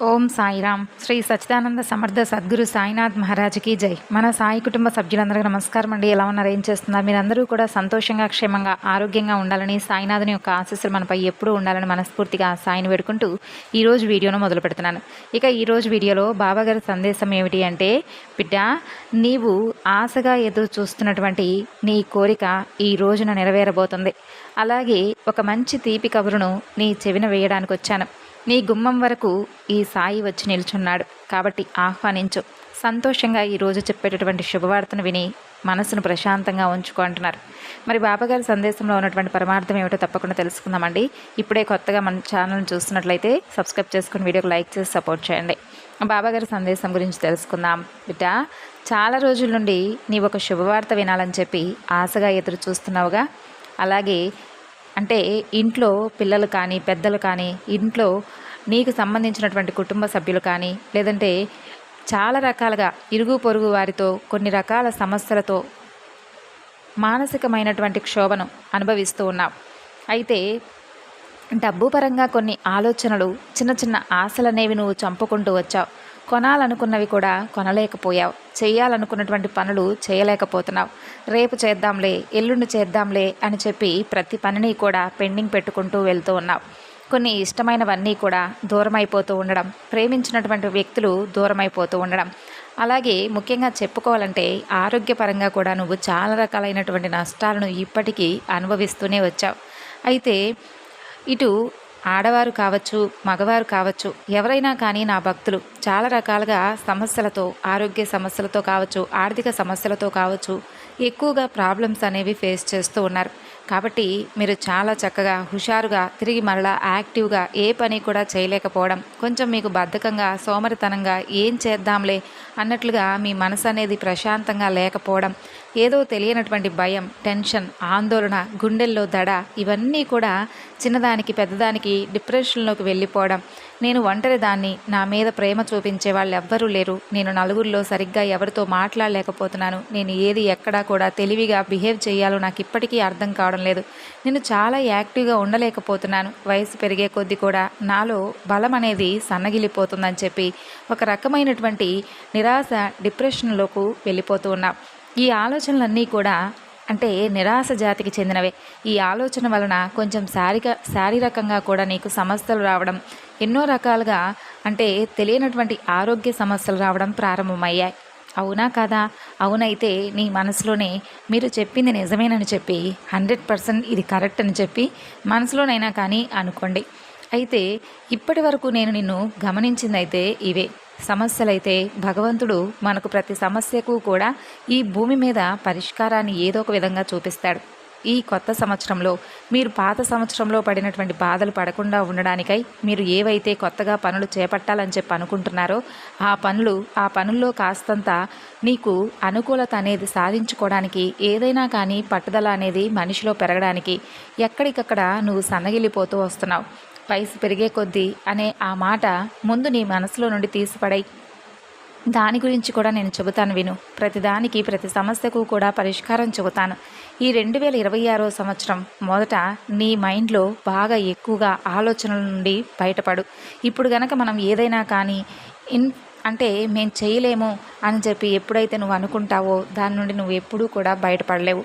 ఓం సాయిరామ్. శ్రీ సచ్చిదానంద సమర్థ సద్గురు సాయినాథ్ మహారాజ్కి జై. మన సాయి కుటుంబ సభ్యులందరికీ నమస్కారం అండి. ఎలా ఉన్నారు? ఏం చేస్తున్నారు? మీరందరూ కూడా సంతోషంగా క్షేమంగా ఆరోగ్యంగా ఉండాలని సాయినాథుని యొక్క ఆశీస్సులు మనపై ఎప్పుడూ ఉండాలని మనస్ఫూర్తిగా సాయిని వేడుకుంటూ ఈరోజు వీడియోను మొదలు పెడుతున్నాను. ఇక ఈరోజు వీడియోలో బాబాగారి సందేశం ఏమిటి అంటే బిడ్డ నీవు ఆశగా ఎదురు చూస్తున్నటువంటి నీ కోరిక ఈ రోజున నెరవేరబోతుంది. అలాగే ఒక మంచి తీపి కబురును నీ చెవిన వేయడానికి వచ్చాను. నీ గుమ్మం వరకు ఈ సాయి వచ్చి నిల్చున్నాడు. కాబట్టి ఆహ్వానించు. సంతోషంగా ఈరోజు చెప్పేటటువంటి శుభవార్తను విని మనసును ప్రశాంతంగా ఉంచుకో అంటున్నారు. మరి బాబాగారి సందేశంలో ఉన్నటువంటి పరమార్థం ఏమిటో తప్పకుండా తెలుసుకుందామండి. ఇప్పుడే కొత్తగా మన ఛానల్ని చూస్తున్నట్లయితే సబ్స్క్రైబ్ చేసుకుని వీడియోకి లైక్ చేసి సపోర్ట్ చేయండి. బాబాగారి సందేశం గురించి తెలుసుకుందాం. బిడ్డ చాలా రోజుల నుండి నీవు ఒక శుభవార్త వినాలని చెప్పి ఆశగా ఎదురు చూస్తున్నావుగా అలాగే అంటే ఇంట్లో పిల్లలు కానీ పెద్దలు కానీ ఇంట్లో నీకు సంబంధించినటువంటి కుటుంబ సభ్యులు కానీ లేదంటే చాలా రకాలుగా ఇరుగు పొరుగు వారితో కొన్ని రకాల సమస్యలతో మానసికమైనటువంటి క్షోభను అనుభవిస్తూ ఉన్నాం. అయితే డబ్బు పరంగా కొన్ని ఆలోచనలు చిన్న చిన్న ఆశలనేవి నువ్వు చంపుకుంటూ వచ్చావు. కొనాలనుకున్నవి కూడా కొనలేకపోయావు. చేయాలనుకున్నటువంటి పనులు చేయలేకపోతున్నావు. రేపు చేద్దాంలే ఎల్లుండి చేద్దాంలే అని చెప్పి ప్రతి పనిని కూడా పెండింగ్ పెట్టుకుంటూ వెళ్తూ ఉన్నావు. కొన్ని ఇష్టమైనవన్నీ కూడా దూరమైపోతూ ఉండడం ప్రేమించినటువంటి వ్యక్తులు దూరమైపోతూ ఉండడం. అలాగే ముఖ్యంగా చెప్పుకోవాలంటే ఆరోగ్యపరంగా కూడా నువ్వు చాలా రకాలైనటువంటి నష్టాలను ఇప్పటికీ అనుభవిస్తూనే వచ్చావు. అయితే ఇటు ఆడవారు కావచ్చు మగవారు కావచ్చు ఎవరైనా కానీ నా భక్తులు చాలా రకాలుగా సమస్యలతో ఆరోగ్య సమస్యలతో కావచ్చు ఆర్థిక సమస్యలతో కావచ్చు ఎక్కువగా ప్రాబ్లమ్స్ అనేవి ఫేస్ చేస్తూ ఉన్నారు. కాబట్టి మీరు చాలా చక్కగా హుషారుగా తిరిగి మరలా యాక్టివ్గా ఏ పని కూడా చేయలేకపోవడం కొంచెం మీకు బద్ధకంగా సోమరితనంగా ఏం చేద్దాంలే అన్నట్లుగా మీ మనసు అనేది ప్రశాంతంగా లేకపోవడం ఏదో తెలియనటువంటి భయం టెన్షన్ ఆందోళన గుండెల్లో దడ ఇవన్నీ కూడా చిన్నదానికి పెద్దదానికి డిప్రెషన్లోకి వెళ్ళిపోవడం. నేను ఒంటరి దాన్ని నా మీద ప్రేమ చూపించే వాళ్ళు ఎవ్వరూ లేరు. నేను నలుగురిలో సరిగ్గా ఎవరితో మాట్లాడలేకపోతున్నాను. నేను ఏది ఎక్కడా కూడా తెలివిగా బిహేవ్ చేయాలో నాకు ఇప్పటికీ అర్థం కావడం లేదు. నేను చాలా యాక్టివ్గా ఉండలేకపోతున్నాను. వయసు పెరిగే కొద్దీ కూడా నాలో బలం అనేది సన్నగిలిపోతుందని చెప్పి ఒక రకమైనటువంటి నిరాశ డిప్రెషన్లోకి వెళ్ళిపోతూ ఉన్నాం. ఈ ఆలోచనలన్నీ కూడా అంటే నిరాశ జాతికి చెందినవే. ఈ ఆలోచన వలన కొంచెం శారీక శారీరకంగా కూడా నీకు సమస్యలు రావడం ఎన్నో రకాలుగా అంటే తెలియనటువంటి ఆరోగ్య సమస్యలు రావడం ప్రారంభమయ్యాయి. అవునా కాదా? అవునైతే నీ మనసులోనే మీరు చెప్పింది నిజమేనని చెప్పి హండ్రెడ్ పర్సెంట్ ఇది కరెక్ట్ అని చెప్పి మనసులోనైనా కానీ అనుకోండి. అయితే ఇప్పటి వరకు నేను నిన్ను గమనించిందైతే ఇవే. సమస్యలైతే భగవంతుడు మనకు ప్రతి సమస్యకు కూడా ఈ భూమి మీద పరిష్కారాన్ని ఏదో ఒక విధంగా చూపిస్తాడు. ఈ కొత్త సంవత్సరంలో మీరు పాత సంవత్సరంలో పడినటువంటి బాధలు పడకుండా ఉండడానికై మీరు ఏవైతే కొత్తగా పనులు చేపట్టాలని చెప్పి అనుకుంటున్నారో ఆ పనులు ఆ పనుల్లో కాస్తంత నీకు అనుకూలత అనేది సాధించుకోవడానికి ఏదైనా కానీ పట్టుదల అనేది మనిషిలో పెరగడానికి ఎక్కడికక్కడ నువ్వు సన్నగిల్లిపోతూ వస్తున్నావు. వయసు పెరిగే కొద్దీ అనే ఆ మాట ముందు నీ మనసులో నుండి తీసిపడై. దాని గురించి కూడా నేను చెబుతాను విను. ప్రతిదానికి ప్రతి సమస్యకు కూడా పరిష్కారం చెబుతాను. ఈ రెండు వేల ఇరవై ఆరో సంవత్సరం మొదట నీ మైండ్లో బాగా ఎక్కువగా ఆలోచనల నుండి బయటపడు. ఇప్పుడు గనక మనం ఏదైనా కానీ ఇన్ అంటే మేము చేయలేము అని చెప్పి ఎప్పుడైతే నువ్వు అనుకుంటావో దాని నుండి నువ్వు ఎప్పుడూ కూడా బయటపడలేవు.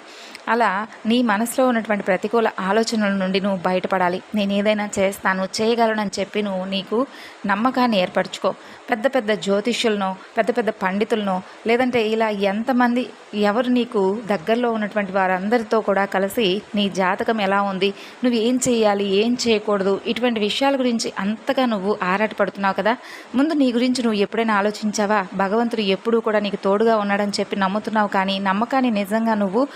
అలా నీ మనసులో ఉన్నటువంటి ప్రతికూల ఆలోచనల నుండి నువ్వు బయటపడాలి. నేను ఏదైనా చేస్తాను చేయగలనని చెప్పి నువ్వు నీకు నమ్మకాన్ని ఏర్పరచుకో. పెద్ద పెద్ద జ్యోతిష్యులను పెద్ద పెద్ద పండితులను లేదంటే ఇలా ఎంతమంది ఎవరు నీకు దగ్గరలో ఉన్నటువంటి వారందరితో కూడా కలిసి నీ జాతకం ఎలా ఉంది నువ్వు ఏం చేయాలి ఏం చేయకూడదు ఇటువంటి విషయాల గురించి అంతగా నువ్వు ఆరాటపడుతున్నావు కదా? ముందు నీ గురించి నువ్వు ఎప్పుడైనా ఆలోచించావా? భగవంతుడు ఎప్పుడూ కూడా నీకు తోడుగా ఉన్నాడని చెప్పి నమ్ముతున్నావు కానీ నమ్మకాన్ని నిజంగా నువ్వు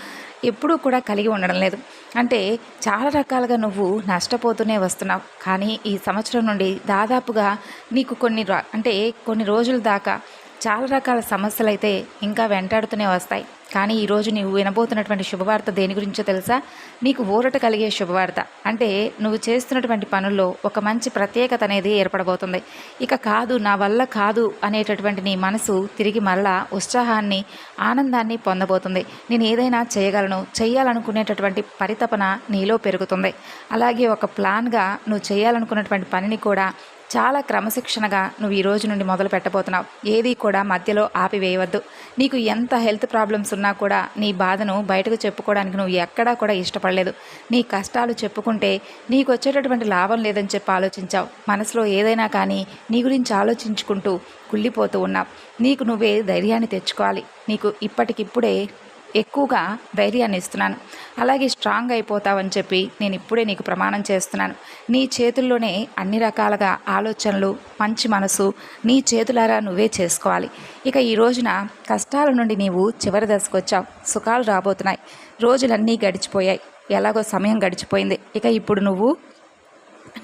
ఎప్పుడూ కూడా కలిగి ఉండడం లేదు. అంటే చాలా రకాలుగా నువ్వు నష్టపోతూనే వస్తున్నావు. కానీ ఈ సంవత్సరం నుండి దాదాపుగా నీకు కొన్ని అంటే కొన్ని రోజుల దాకా చాలా రకాల సమస్యలు అయితే ఇంకా వెంటాడుతూనే వస్తాయి. కానీ ఈరోజు నీవు వినబోతున్నటువంటి శుభవార్త దేని గురించో తెలుసా? నీకు ఊరట కలిగే శుభవార్త. అంటే నువ్వు చేస్తున్నటువంటి పనుల్లో ఒక మంచి ప్రత్యేకత అనేది ఏర్పడబోతుంది. ఇక కాదు నా వల్ల కాదు అనేటటువంటి నీ మనసు తిరిగి మరలా ఉత్సాహాన్ని ఆనందాన్ని పొందబోతుంది. నేను ఏదైనా చేయగలను చేయాలనుకునేటటువంటి పరితపన నీలో పెరుగుతుంది. అలాగే ఒక ప్లాన్గా నువ్వు చేయాలనుకున్నటువంటి పనిని కూడా చాలా క్రమశిక్షణగా నువ్వు ఈ రోజు నుండి మొదలు పెట్టబోతున్నావు. ఏది కూడా మధ్యలో ఆపివేయవద్దు. నీకు ఎంత హెల్త్ ప్రాబ్లమ్స్ ఉన్నా కూడా నీ బాధను బయటకు చెప్పుకోవడానికి నువ్వు ఎక్కడా కూడా ఇష్టపడలేదు. నీ కష్టాలు చెప్పుకుంటే నీకు వచ్చేటటువంటి లాభం లేదని చెప్పి ఆలోచించావు. మనసులో ఏదైనా కానీ నీ గురించి ఆలోచించుకుంటూ కుళ్ళిపోతూ ఉన్నావు. నీకు నువ్వే ధైర్యాన్ని తెచ్చుకోవాలి. నీకు ఇప్పటికిప్పుడే ఎక్కువగా ధైర్యాన్ని ఇస్తున్నాను. అలాగే స్ట్రాంగ్ అయిపోతావని చెప్పి నేను ఇప్పుడే నీకు ప్రమాణం చేస్తున్నాను. నీ చేతుల్లోనే అన్ని రకాలుగా ఆలోచనలు మంచి మనసు నీ చేతులారా నువ్వే చేసుకోవాలి. ఇక ఈ రోజున కష్టాల నుండి నీవు చివరి దశకు వచ్చావు. సుఖాలు రాబోతున్నాయి. రోజులన్నీ గడిచిపోయాయి. ఎలాగో సమయం గడిచిపోయింది. ఇక ఇప్పుడు నువ్వు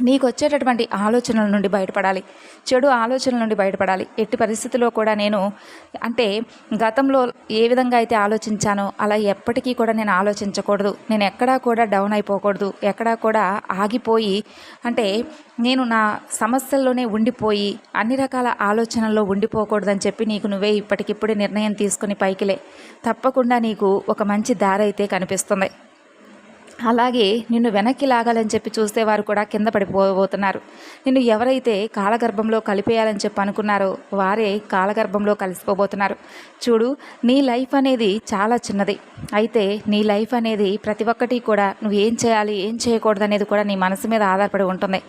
నీకు వచ్చేటటువంటి ఆలోచనల నుండి బయటపడాలి. చెడు ఆలోచనల నుండి బయటపడాలి. ఎట్టి పరిస్థితిలో కూడా నేను అంటే గతంలో ఏ విధంగా అయితే ఆలోచించానో అలా ఎప్పటికీ కూడా నేను ఆలోచించకూడదు. నేను ఎక్కడా కూడా డౌన్ అయిపోకూడదు. ఎక్కడా కూడా ఆగిపోయి అంటే నేను నా సమస్యల్లోనే ఉండిపోయి అన్ని రకాల ఆలోచనల్లో ఉండిపోకూడదని చెప్పి నీకు నువ్వే ఇప్పటికిప్పుడే నిర్ణయం తీసుకుని పైకిలే. తప్పకుండా నీకు ఒక మంచి దారి అయితే కనిపిస్తుంది. అలాగే నిన్ను వెనక్కి లాగాలని చెప్పి చూస్తే వారు కూడా కింద పడిపోబోతున్నారు. నిన్ను ఎవరైతే కాలగర్భంలో కలిపేయాలని చెప్పి అనుకున్నారో వారే కాలగర్భంలో కలిసిపోబోతున్నారు. చూడు నీ లైఫ్ అనేది చాలా చిన్నది. అయితే నీ లైఫ్ అనేది ప్రతి ఒక్కటి కూడా నువ్వు ఏం చేయాలి ఏం చేయకూడదు అనేది కూడా నీ మనసు మీద ఆధారపడి ఉంటుంది.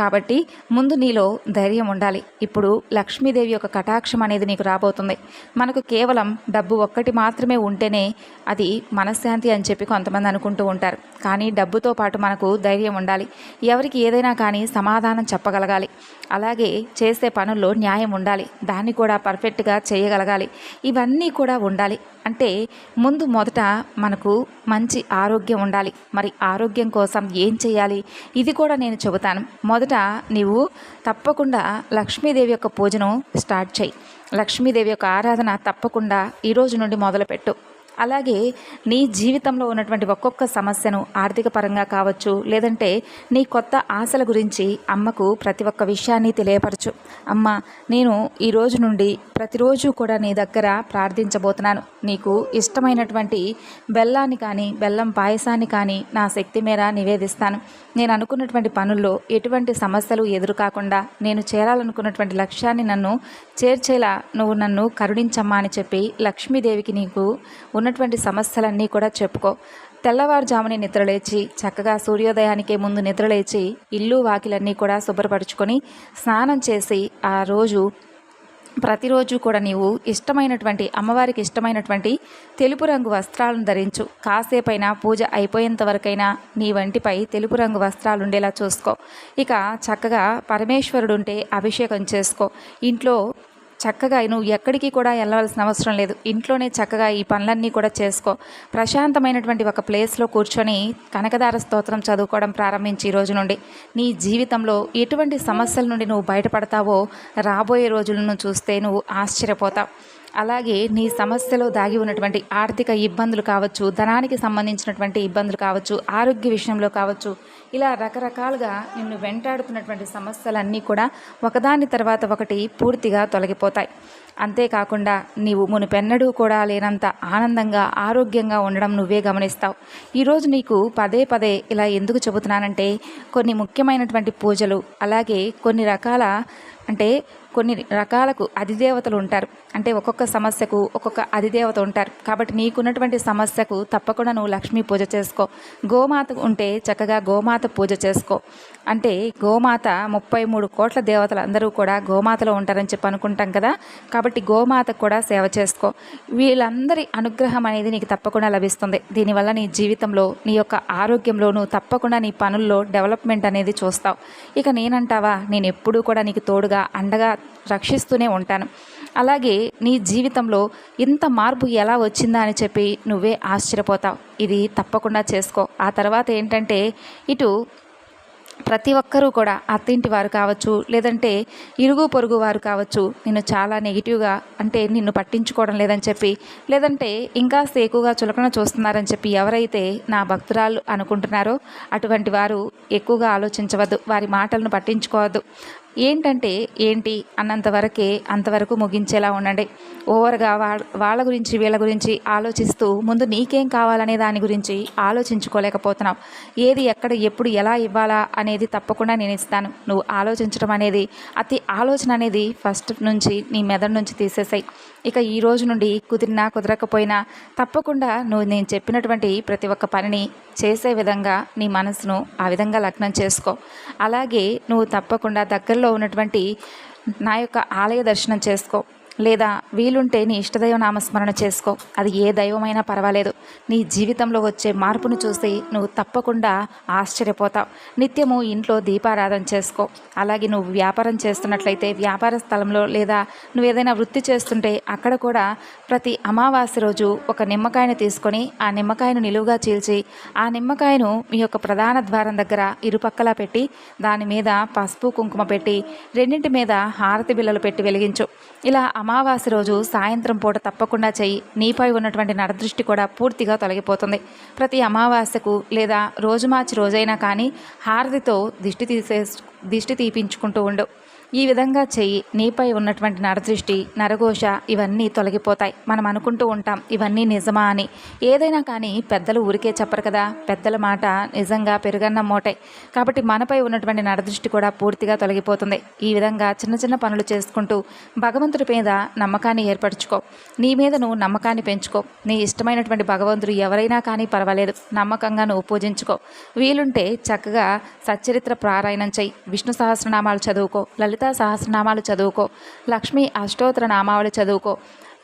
కాబట్టి ముందు నీలో ధైర్యం ఉండాలి. ఇప్పుడు లక్ష్మీదేవి యొక్క కటాక్షం అనేది నీకు రాబోతుంది. మనకు కేవలం డబ్బు ఒక్కటి మాత్రమే ఉంటేనే అది మనశ్శాంతి అని చెప్పి కొంతమంది అనుకుంటూ ఉంటారు. కానీ డబ్బుతో పాటు మనకు ధైర్యం ఉండాలి. ఎవరికి ఏదైనా కానీ సమాధానం చెప్పగలగాలి. అలాగే చేసే పనుల్లో న్యాయం ఉండాలి. దాన్ని కూడా పర్ఫెక్ట్గా చేయగలగాలి. ఇవన్నీ కూడా ఉండాలి. అంటే ముందు మొదట మనకు మంచి ఆరోగ్యం ఉండాలి. మరి ఆరోగ్యం కోసం ఏం చేయాలి? ఇది కూడా నేను చెబుతాను. మొదట నీవు తప్పకుండా లక్ష్మీదేవి యొక్క పూజను స్టార్ట్ చేయి. లక్ష్మీదేవి యొక్క ఆరాధన తప్పకుండా ఈ రోజు నుండి మొదలుపెట్టు. అలాగే నీ జీవితంలో ఉన్నటువంటి ఒక్కొక్క సమస్యను ఆర్థిక పరంగా కావచ్చు లేదంటే నీ కొత్త ఆశల గురించి అమ్మకు ప్రతి ఒక్క విషయాన్ని తెలియపరచు. అమ్మ నేను ఈ రోజు నుండి ప్రతిరోజు కూడా నీ దగ్గర ప్రార్థించబోతున్నాను. నీకు ఇష్టమైనటువంటి బెల్లాన్ని కానీ బెల్లం పాయసాన్ని కానీ నా శక్తి మేర నివేదిస్తాను. నేను అనుకున్నటువంటి పనుల్లో ఎటువంటి సమస్యలు ఎదురు కాకుండా నేను చేరాలనుకున్నటువంటి లక్ష్యాన్ని నన్ను చేర్చేలా నువ్వు నన్ను కరుణించమ్మా అని చెప్పి లక్ష్మీదేవికి నీకు ఉన్నటువంటి సమస్యలన్నీ కూడా చెప్పుకో. తెల్లవారుజామునే నిద్రలేచి చక్కగా సూర్యోదయానికే ముందు నిద్రలేచి ఇల్లు వాకిలన్నీ కూడా శుభ్రపరుచుకొని స్నానం చేసి ఆ రోజు ప్రతిరోజు కూడా నీవు ఇష్టమైనటువంటి అమ్మవారికి ఇష్టమైనటువంటి తెలుపు రంగు వస్త్రాలను ధరించు. కాసేపైనా పూజ అయిపోయేంత వరకైనా నీ వంటిపై తెలుపు రంగు వస్త్రాలు ఉండేలా చూసుకో. ఇక చక్కగా పరమేశ్వరుడు ఉంటే అభిషేకం చేసుకో. ఇంట్లో చక్కగా నువ్వు ఎక్కడికి కూడా వెళ్ళవలసిన అవసరం లేదు. ఇంట్లోనే చక్కగా ఈ పనులన్నీ కూడా చేసుకో. ప్రశాంతమైనటువంటి ఒక ప్లేస్లో కూర్చొని కనకదార స్తోత్రం చదువుకోవడం ప్రారంభించి ఈ రోజు నుండి. నీ జీవితంలో ఎటువంటి సమస్యల నుండి నువ్వు బయటపడతావో రాబోయే రోజులను చూస్తే నువ్వు ఆశ్చర్యపోతావు. అలాగే నీ సమస్యలో దాగి ఉన్నటువంటి ఆర్థిక ఇబ్బందులు కావచ్చు ధనానికి సంబంధించినటువంటి ఇబ్బందులు కావచ్చు ఆరోగ్య విషయంలో కావచ్చు ఇలా రకరకాలుగా నిన్ను వెంటాడుతున్నటువంటి సమస్యలన్నీ కూడా ఒకదాని తర్వాత ఒకటి పూర్తిగా తొలగిపోతాయి. అంతేకాకుండా నీవు మునిపెన్నడూ కూడా లేనంత ఆనందంగా ఆరోగ్యంగా ఉండడం నువ్వే గమనిస్తావు. ఈరోజు నీకు పదే పదే ఇలా ఎందుకు చెబుతున్నానంటే కొన్ని ముఖ్యమైనటువంటి పూజలు అలాగే కొన్ని రకాల అంటే కొన్ని రకాలకు అధిదేవతలు ఉంటారు. అంటే ఒక్కొక్క సమస్యకు ఒక్కొక్క అధిదేవత ఉంటారు. కాబట్టి నీకున్నటువంటి సమస్యకు తప్పకుండా నువ్వు లక్ష్మీ పూజ చేసుకో. గోమాత ఉంటే చక్కగా గోమాత పూజ చేసుకో. అంటే గోమాత ముప్పై మూడు కోట్ల దేవతలు అందరూ కూడా గోమాతలో ఉంటారని చెప్పి అనుకుంటాం కదా. కాబట్టి గోమాతకు కూడా సేవ చేసుకో. వీళ్ళందరి అనుగ్రహం అనేది నీకు తప్పకుండా లభిస్తుంది. దీనివల్ల నీ జీవితంలో నీ యొక్క ఆరోగ్యంలో నువ్వు తప్పకుండా నీ పనుల్లో డెవలప్మెంట్ అనేది చూస్తావు. ఇక నేనంటావా? నేను ఎప్పుడూ కూడా నీకు తోడుగా అండగా రక్షిస్తూనే ఉంటాను. అలాగే నీ జీవితంలో ఇంత మార్పు ఎలా వచ్చిందా అని చెప్పి నువ్వే ఆశ్చర్యపోతావు. ఇది తప్పకుండా చేసుకో. ఆ తర్వాత ఏంటంటే ఇటు ప్రతి ఒక్కరూ కూడా అత్తింటి వారు కావచ్చు లేదంటే ఇరుగు పొరుగు వారు కావచ్చు నిన్ను చాలా నెగిటివ్గా అంటే నిన్ను పట్టించుకోవడం లేదని చెప్పి లేదంటే ఇంకా ఎక్కువగా చులకన చూస్తున్నారని చెప్పి ఎవరైతే నా భక్తురాలు అనుకుంటున్నారో అటువంటి వారు ఎక్కువగా ఆలోచించవద్దు. వారి మాటలను పట్టించుకోవద్దు. ఏంటంటే ఏంటి అన్నంతవరకే అంతవరకు ముగించేలా ఉండండి. ఓవర్గా వాళ్ళ వాళ్ళ గురించి వీళ్ళ గురించి ఆలోచిస్తూ ముందు నీకేం కావాలనే దాని గురించి ఆలోచించుకోలేకపోతున్నావు. ఏది ఎక్కడ ఎప్పుడు ఎలా ఇవ్వాలా అనేది తప్పకుండా నేను ఇస్తాను. నువ్వు ఆలోచించడం అనేది అతి ఆలోచన అనేది ఫస్ట్ నుంచి నీ మెదడు నుంచి తీసేసాయి. ఇక ఈ రోజు నుండి కుదిరినా కుదరకపోయినా తప్పకుండా నువ్వు నేను చెప్పినటువంటి ప్రతి ఒక్క పనిని చేసే విధంగా నీ మనసును ఆ విధంగా లగ్నం చేసుకో. అలాగే నువ్వు తప్పకుండా దగ్గరలో ఉన్నటువంటి నా యొక్క ఆలయ దర్శనం చేసుకో లేదా వీలుంటే నీ ఇష్టదైవ నామస్మరణ చేసుకో. అది ఏ దైవమైనా పర్వాలేదు. నీ జీవితంలో వచ్చే మార్పును చూసి నువ్వు తప్పకుండా ఆశ్చర్యపోతావు. నిత్యము ఇంట్లో దీపారాధన చేసుకో. అలాగే నువ్వు వ్యాపారం చేస్తున్నట్లయితే వ్యాపార స్థలంలో లేదా నువ్వు ఏదైనా వృత్తి చేస్తుంటే అక్కడ కూడా ప్రతి అమావాస్య రోజు ఒక నిమ్మకాయను తీసుకొని ఆ నిమ్మకాయను నిలువుగా చీల్చి ఆ నిమ్మకాయను మీ యొక్క ప్రధాన ద్వారం దగ్గర ఇరుపక్కలా పెట్టి దాని మీద పసుపు కుంకుమ పెట్టి రెండింటి మీద హారతి బిల్లలు పెట్టి వెలిగించు. ఇలా అమావాస్య రోజు సాయంత్రం పూట తప్పకుండా చేయి. నీపై ఉన్నటువంటి నరదృష్టి కూడా పూర్తిగా తొలగిపోతుంది. ప్రతి అమావాస్యకు లేదా రోజు మార్చి రోజైనా కానీ హారతితో దిష్టి తీసే దిష్టి తీపించుకుంటూ ఉండు. ఈ విధంగా చెయ్యి నీపై ఉన్నటువంటి నరదృష్టి నరఘోష ఇవన్నీ తొలగిపోతాయి. మనం అనుకుంటూ ఉంటాం ఇవన్నీ నిజమా అని. ఏదైనా కానీ పెద్దలు ఊరికే చెప్పరు కదా. పెద్దల మాట నిజంగా పెరుగన్న మూటై. కాబట్టి మనపై ఉన్నటువంటి నరదృష్టి కూడా పూర్తిగా తొలగిపోతుంది. ఈ విధంగా చిన్న చిన్న పనులు చేసుకుంటూ భగవంతుడి మీద నమ్మకాన్ని ఏర్పరచుకో. నీ మీద నువ్వు నమ్మకాన్ని పెంచుకో. నీ ఇష్టమైనటువంటి భగవంతుడు ఎవరైనా కానీ పర్వాలేదు. నమ్మకంగా నువ్వు పూజించుకో. వీలుంటే చక్కగా సచ్చరిత్ర ప్రారాయణం చెయ్యి. విష్ణు సహస్రనామాలు చదువుకో. లలిత లలితా సహస్రనామాలు చదువుకో. లక్ష్మి అష్టోత్తర నామావళి చదువుకో.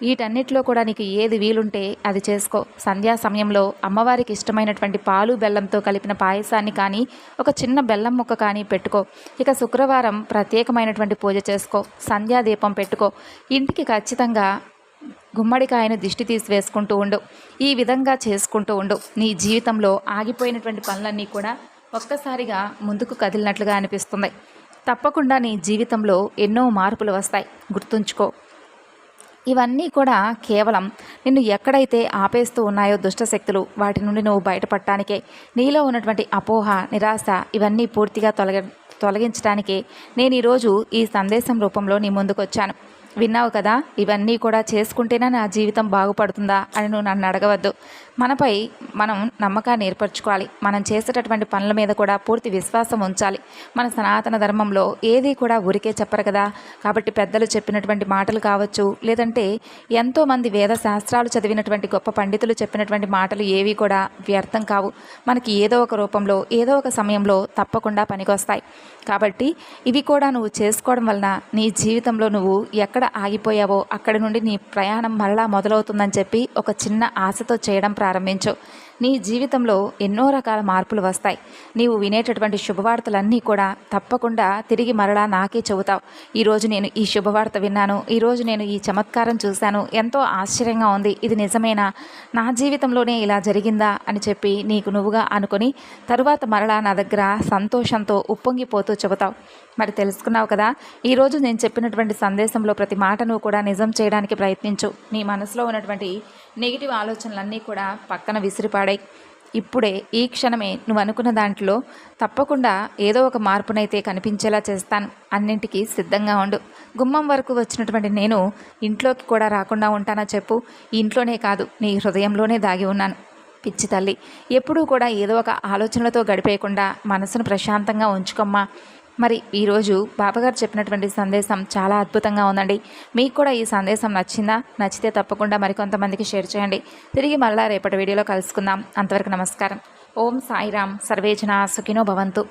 వీటన్నిటిలో కూడా నీకు ఏది వీలుంటే అది చేసుకో. సంధ్యా సమయంలో అమ్మవారికి ఇష్టమైనటువంటి పాలు బెల్లంతో కలిపిన పాయసాన్ని కానీ ఒక చిన్న బెల్లం ముక్క కానీ పెట్టుకో. ఇక శుక్రవారం ప్రత్యేకమైనటువంటి పూజ చేసుకో. సంధ్యా దీపం పెట్టుకో. ఇంటికి ఖచ్చితంగా గుమ్మడికాయను దిష్టి తీసి వేసుకుంటూ ఉండు. ఈ విధంగా చేసుకుంటూ ఉండు. నీ జీవితంలో ఆగిపోయినటువంటి పనులన్నీ కూడా ఒక్కసారిగా ముందుకు కదిలినట్లుగా అనిపిస్తుంది. తప్పకుండా నీ జీవితంలో ఎన్నో మార్పులు వస్తాయి. గుర్తుంచుకో. ఇవన్నీ కూడా కేవలం నిన్ను ఎక్కడైతే ఆపేస్తూ ఉన్నాయో దుష్టశక్తులు వాటి నుండి నువ్వు బయటపడటానికే నీలో ఉన్నటువంటి అపోహ నిరాశ ఇవన్నీ పూర్తిగా తొలగ తొలగించడానికే నేను ఈరోజు ఈ సందేశం రూపంలో నీ ముందుకు వచ్చాను విన్నావు కదా? ఇవన్నీ కూడా చేసుకుంటేనే నా జీవితం బాగుపడుతుందా అని నువ్వు నన్ను అడగవద్దు. మనపై మనం నమ్మకాన్ని ఏర్పరచుకోవాలి. మనం చేసేటటువంటి పనుల మీద కూడా పూర్తి విశ్వాసం ఉంచాలి. మన సనాతన ధర్మంలో ఏది కూడా ఊరికే చెప్పరు కదా? కాబట్టి పెద్దలు చెప్పినటువంటి మాటలు కావచ్చు లేదంటే ఎంతోమంది వేద శాస్త్రాలు చదివినటువంటి గొప్ప పండితులు చెప్పినటువంటి మాటలు ఏవి కూడా వ్యర్థం కావు. మనకి ఏదో ఒక రూపంలో ఏదో ఒక సమయంలో తప్పకుండా పనికొస్తాయి. కాబట్టి ఇవి కూడా నువ్వు చేసుకోవడం వలన నీ జీవితంలో నువ్వు ఎక్కడ ఆగిపోయావో అక్కడి నుండి నీ ప్రయాణం మరలా మొదలవుతుందని చెప్పి ఒక చిన్న ఆశతో చేయడం ప్రారంభించు. నీ జీవితంలో ఎన్నో రకాల మార్పులు వస్తాయి. నీవు వినేటటువంటి శుభవార్తలన్నీ కూడా తప్పకుండా తిరిగి మరలా నాకే చెబుతావు. ఈరోజు నేను ఈ శుభవార్త విన్నాను. ఈరోజు నేను ఈ చమత్కారం చూశాను. ఎంతో ఆశ్చర్యంగా ఉంది. ఇది నిజమేనా? నా జీవితంలోనే ఇలా జరిగిందా? అని చెప్పి నీకు నువ్వుగా అనుకొని తరువాత మరలా నా దగ్గర సంతోషంతో ఉప్పొంగిపోతూ చెబుతావు. మరి తెలుసుకున్నావు కదా ఈరోజు నేను చెప్పినటువంటి సందేశంలో ప్రతి మాటను కూడా నిజం చేయడానికి ప్రయత్నించు. నీ మనసులో ఉన్నటువంటి నెగిటివ్ ఆలోచనలన్నీ కూడా పక్కన విసిరిపాడాయి. ఇప్పుడే ఈ క్షణమే నువ్వు అనుకున్న దాంట్లో తప్పకుండా ఏదో ఒక మార్పునైతే కనిపించేలా చేస్తాను. అన్నింటికి సిద్ధంగా ఉండు. గుమ్మం వరకు వచ్చినటువంటి నేను ఇంట్లోకి కూడా రాకుండా ఉంటానా చెప్పు. ఇంట్లోనే కాదు నీ హృదయంలోనే దాగి ఉన్నాను. పిచ్చి తల్లి ఎప్పుడూ కూడా ఏదో ఒక ఆలోచనలతో గడిపేయకుండా మనసును ప్రశాంతంగా ఉంచుకోమ్మా. మరి ఈరోజు బాబాగారు చెప్పినటువంటి సందేశం చాలా అద్భుతంగా ఉందండి. మీకు కూడా ఈ సందేశం నచ్చిందా? నచ్చితే తప్పకుండా మరికొంతమందికి షేర్ చేయండి. తిరిగి మళ్ళా రేపటి వీడియోలో కలుసుకుందాం. అంతవరకు నమస్కారం. ఓం సాయిరామ్ సర్వేజన సుఖినో భవంతు.